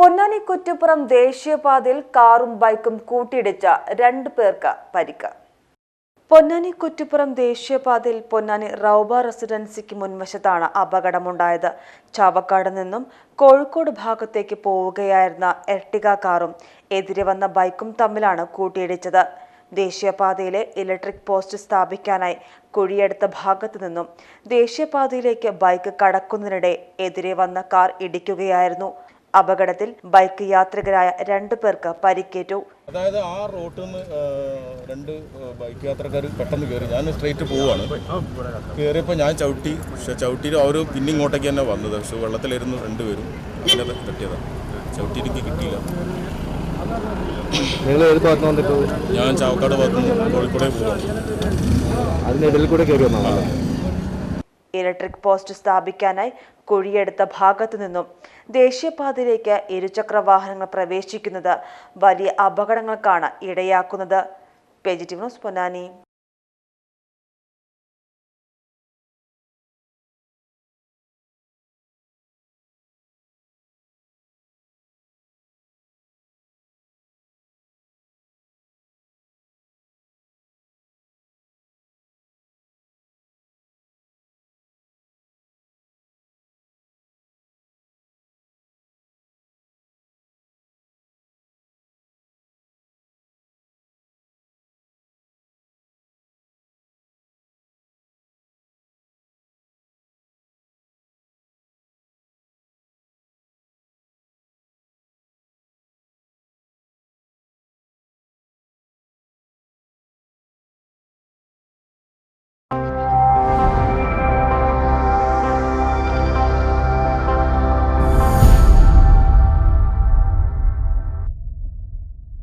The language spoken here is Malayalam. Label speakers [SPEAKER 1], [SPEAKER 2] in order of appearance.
[SPEAKER 1] പൊന്നാനി കുറ്റിപ്പുറം ദേശീയപാതയിൽ കാറും ബൈക്കും കൂട്ടിയിടിച്ച രണ്ടു പേർക്ക് പരിക്ക്. പൊന്നാനി കുറ്റിപ്പുറം ദേശീയപാതയിൽ പൊന്നാനി റൌബ റെസിഡൻസിക്ക് മുൻവശത്താണ് അപകടമുണ്ടായത്. ചാവക്കാട് നിന്നും കോഴിക്കോട് ഭാഗത്തേക്ക് പോവുകയായിരുന്ന എർട്ടിക കാറും എതിരെ വന്ന ബൈക്കും തമ്മിലാണ് കൂട്ടിയിടിച്ചത്. ദേശീയപാതയിലെ ഇലക്ട്രിക് പോസ്റ്റ് സ്ഥാപിക്കാനായി കുഴിയെടുത്ത ഭാഗത്തു നിന്നും ദേശീയപാതയിലേക്ക് ബൈക്ക് കടക്കുന്നതിനിടെ എതിരെ വന്ന കാർ ഇടിക്കുകയായിരുന്നു. അപകടത്തിൽ ബൈക്ക് യാത്രികരായ രണ്ടു പേർക്ക് പരിക്കേറ്റു.
[SPEAKER 2] അതായത് ആ റോട്ടിൽ നിന്ന് രണ്ട് ബൈക്ക് യാത്രക്കാർ പെട്ടെന്ന് കയറി ഞാൻ സ്ട്രേറ്റ് പോവാണ്. കയറിയപ്പോൾ ഞാൻ ചവിട്ടി പക്ഷെ ചവിട്ടിയിട്ട് അവർ പിന്നെ ഇങ്ങോട്ടേക്ക് തന്നെ വന്നത്. പക്ഷെ വെള്ളത്തിലായിരുന്നു രണ്ടുപേരും അങ്ങനെ തട്ടിയതാണ് ചവിട്ടി എനിക്ക് കിട്ടിയില്ല.
[SPEAKER 3] നിങ്ങൾ ഏത് ഭാഗത്ത്
[SPEAKER 2] ഞാൻ ചാവക്കാട് ഭാഗത്ത് നിന്ന് കോഴിക്കോടേ പോവാണ്.
[SPEAKER 3] അതിനിടയിൽ കൂടെ കയറി വന്നതാണ്?
[SPEAKER 1] ഇലക്ട്രിക് പോസ്റ്റ് സ്ഥാപിക്കാനായി കുഴിയെടുത്ത ഭാഗത്തു നിന്നും ദേശീയപാതയിലേക്ക് ഇരുചക്ര വാഹനങ്ങൾ പ്രവേശിക്കുന്നത് വലിയ അപകടങ്ങൾക്കാണ് ഇടയാക്കുന്നത്. ന്യൂസ് പൊന്നാനി.